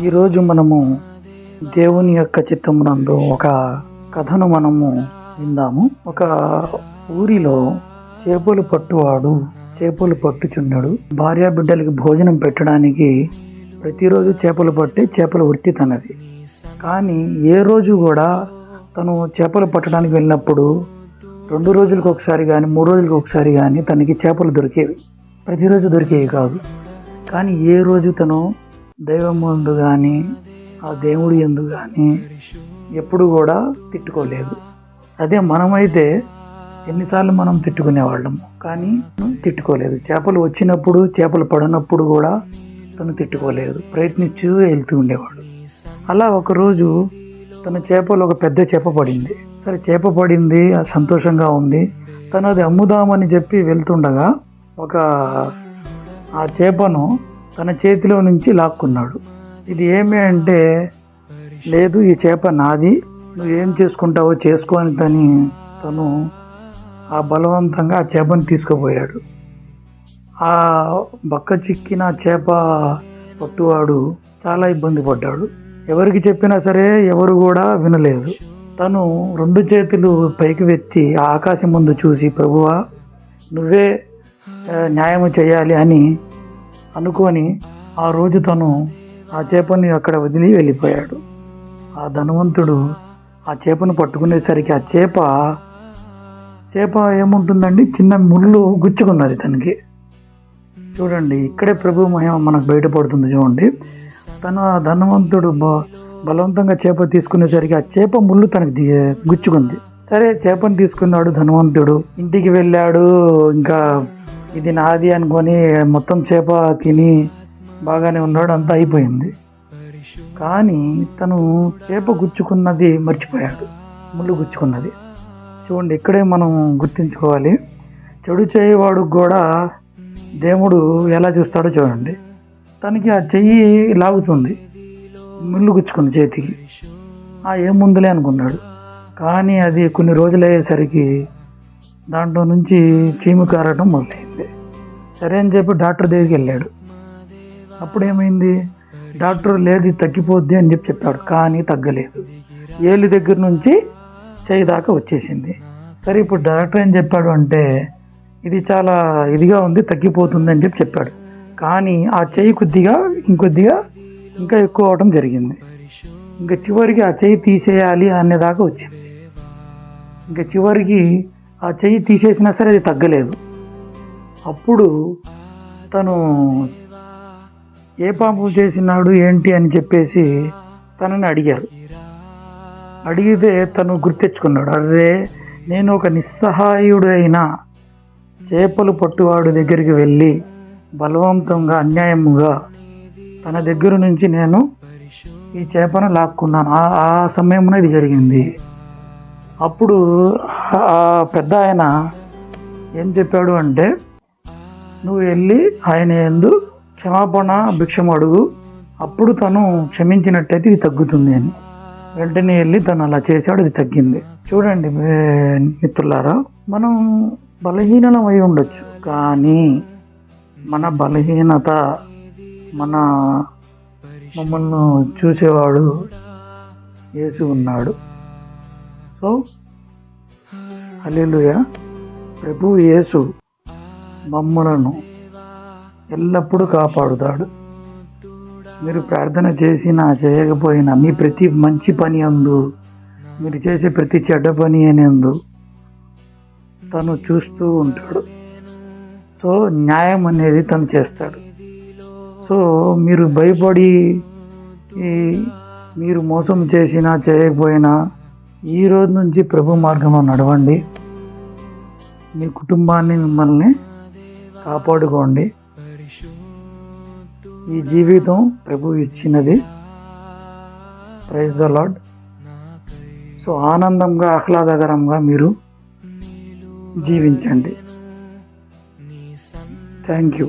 ఈరోజు మనము దేవుని యొక్క చిత్తమునందు ఒక కథను మనము విందాము. ఒక ఊరిలో చేపలు పట్టువాడు చేపలు పట్టుచున్నాడు. భార్యా బిడ్డలకి భోజనం పెట్టడానికి ప్రతిరోజు చేపలు పట్టి చేపల వృత్తి తనది. కానీ ఏ రోజు కూడా తను చేపలు పట్టడానికి వెళ్ళినప్పుడు రెండు రోజులకు ఒకసారి కానీ మూడు రోజులకు ఒకసారి కానీ తనకి చేపలు దొరికేవి. ప్రతిరోజు దొరికేవి కాదు. కానీ ఏ రోజు తను దైవం ముందు కానీ ఆ దేవుడి ఎందు కానీ ఎప్పుడు కూడా తిట్టుకోలేదు. అదే మనమైతే ఎన్నిసార్లు మనం తిట్టుకునేవాళ్ళము. కానీ తిట్టుకోలేదు. చేపలు వచ్చినప్పుడు చేపలు పడినప్పుడు కూడా తను తిట్టుకోలేదు. ప్రయత్నిస్తూ వెళ్తూ ఉండేవాడు. అలా ఒకరోజు తన చేపలు ఒక పెద్ద చేప పడింది. సరే చేప పడింది సంతోషంగా ఉంది. తను అది అమ్ముదామని చెప్పి వెళ్తుండగా ఒక ఆ చేపను తన చేతిలో నుంచి లాక్కున్నాడు. ఇది ఏమి అంటే లేదు ఈ చేప నాది. నువ్వు ఏం చేసుకుంటావో చేసుకోని తని తను ఆ బలవంతంగా ఆ చేపను తీసుకుపోయాడు. ఆ బక్క చిక్కిన చేప పట్టువాడు చాలా ఇబ్బంది పడ్డాడు. ఎవరికి చెప్పినా సరే ఎవరు కూడా వినలేదు. తను రెండు చేతులు పైకి వెత్తి ఆ ఆకాశం ముందు చూసి ప్రభువా నువ్వే న్యాయం చేయాలి అని అనుకొని ఆ రోజు తను ఆ చేపని అక్కడ వదిలి వెళ్ళిపోయాడు. ఆ ధనవంతుడు ఆ చేపను పట్టుకునేసరికి ఆ చేప చేప ఏముంటుందండి? చిన్న ముళ్ళు గుచ్చుకున్నది తనకి. చూడండి ఇక్కడే ప్రభు మహిమ మనకు బయటపడుతుంది చూడండి. తను ఆ ధనవంతుడు బ- బలవంతంగా చేప తీసుకునేసరికి ఆ చేప ముళ్ళు తనకి గుచ్చుకుంది. సరే చేపను తీసుకున్నాడు ధనవంతుడు. ఇంటికి వెళ్ళాడు ఇంకా ఇది నాది అనుకొని మొత్తం చేప తిని బాగానే ఉన్నాడు అంతా అయిపోయింది. కానీ తను చేప గుచ్చుకున్నది మర్చిపోయాడు ముళ్ళు గుచ్చుకున్నది. చూడండి ఇక్కడే మనం గుర్తుంచుకోవాలి. చెడు చేయవాడు కూడా దేవుడు ఎలా చూస్తాడో చూడండి. తనకి ఆ చెయ్యి లాగుతుంది ముళ్ళు గుచ్చుకుంది చేతికి. ఆ ఏముందిలే అనుకున్నాడు. కానీ అది కొన్ని రోజులు అయ్యేసరికి దాంట్లో నుంచి చీము కారటం మొదలైంది. సరే అని చెప్పి డాక్టర్ దగ్గరికి వెళ్ళాడు. అప్పుడు ఏమైంది డాక్టర్ లేదు ఇది తగ్గిపోద్ది అని చెప్పి చెప్పాడు కానీ తగ్గలేదు. ఏలి దగ్గర నుంచి చేయి దాకా వచ్చేసింది. సరే ఇప్పుడు డాక్టర్ ఏం చెప్పాడు అంటే ఇది చాలా ఇదిగా ఉంది తగ్గిపోతుంది అని చెప్పి చెప్పాడు. కానీ ఆ చెయ్యి కొద్దిగా ఇంకొద్దిగా ఇంకా ఎక్కువ అవడం జరిగింది. ఇంకా చివరికి ఆ చెయ్యి తీసేయాలి అనేదాకా వచ్చింది. ఇంకా చివరికి ఆ చెయ్యి తీసేసినా సరే అది తగ్గలేదు. అప్పుడు తను ఏ పాపం చేసినాడు ఏంటి అని చెప్పేసి తనని అడిగారు. అడిగితే తను గుర్తెచ్చుకున్నాడు అదే నేను ఒక నిస్సహాయుడైన చేపలు పట్టువాడు దగ్గరికి వెళ్ళి బలవంతంగా అన్యాయముగా తన దగ్గర నుంచి నేను ఈ చేపను లాక్కున్నాను. ఆ సమయంలో ఇది జరిగింది. అప్పుడు పెద్ద ఆయన ఏం చెప్పాడు అంటే నువ్వు వెళ్ళి ఆయన ఎందు క్షమాపణ భిక్షం అడుగు. అప్పుడు తను క్షమించినట్టయితే ఇది తగ్గుతుంది అని. వెంటనే వెళ్ళి తను అలా చేశాడు ఇది తగ్గింది. చూడండి మిత్రులారా మనం బలహీనం అయి ఉండొచ్చు. కానీ మన బలహీనత మన మమ్మల్ని చూసేవాడు యేసు ఉన్నాడు. సో హల్లెలూయ. ప్రభు యేసు మమ్మలను ఎల్లప్పుడూ కాపాడుతాడు. మీరు ప్రార్థన చేసినా చేయకపోయినా మీ ప్రతి మంచి పని అందు మీరు చేసే ప్రతి చెడ్డ పని అనేందు తను చూస్తూ ఉంటాడు. సో న్యాయం అనేది తను చేస్తాడు. సో మీరు భయపడి ఈ మీరు మోసం చేసినా చేయకపోయినా ఈ రోజు నుంచి ప్రభు మార్గంలో నడవండి. మీ కుటుంబాన్ని మిమ్మల్ని కాపాడుకోండి. ఈ జీవితం ప్రభు ఇచ్చినది. ప్రైజ్ ద లాడ్ సో ఆనందంగా ఆహ్లాదకరంగా మీరు జీవించండి. Thank you